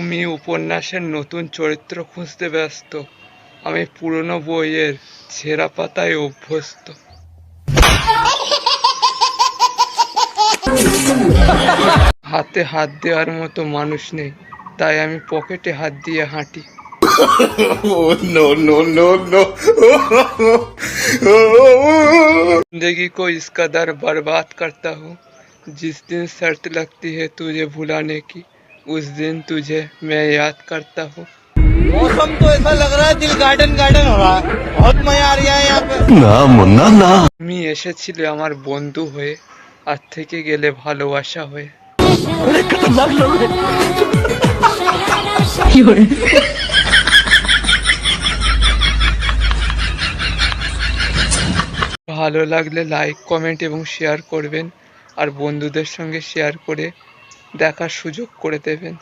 তুমি উপন্যাসের নতুন চরিত্র খুঁজতে ব্যস্ত আমি পুরনো বইয়ের ছেঁড়া পাতায় অভ্যস্ত হাতে হাত দেওয়ার মতো মানুষ নেই তাই আমি পকেটে হাত দিয়ে হাঁটি Oh no no no no! जिंदगी को इस कदर बर्बाद करता हूँ जिस दिन शर्त लगती है तुझे भुलाने की उस दिन तुझे मैं याद करता हूँ मौसम तो ऐसा लग रहा है दिल गार्डन गार्डन हो रहा है बहुत मजा आ रहा है यहाँ पे না মুন্না না তুমি এসেছিলে আমার বন্ধু হয়ে আর থেকে গেলে ভালোবাসা হয়ে ভালো লাগলে লাইক কমেন্ট এবং শেয়ার করবেন আর বন্ধুদের সঙ্গে শেয়ার করে দেখার সুযোগ করে দেবেন।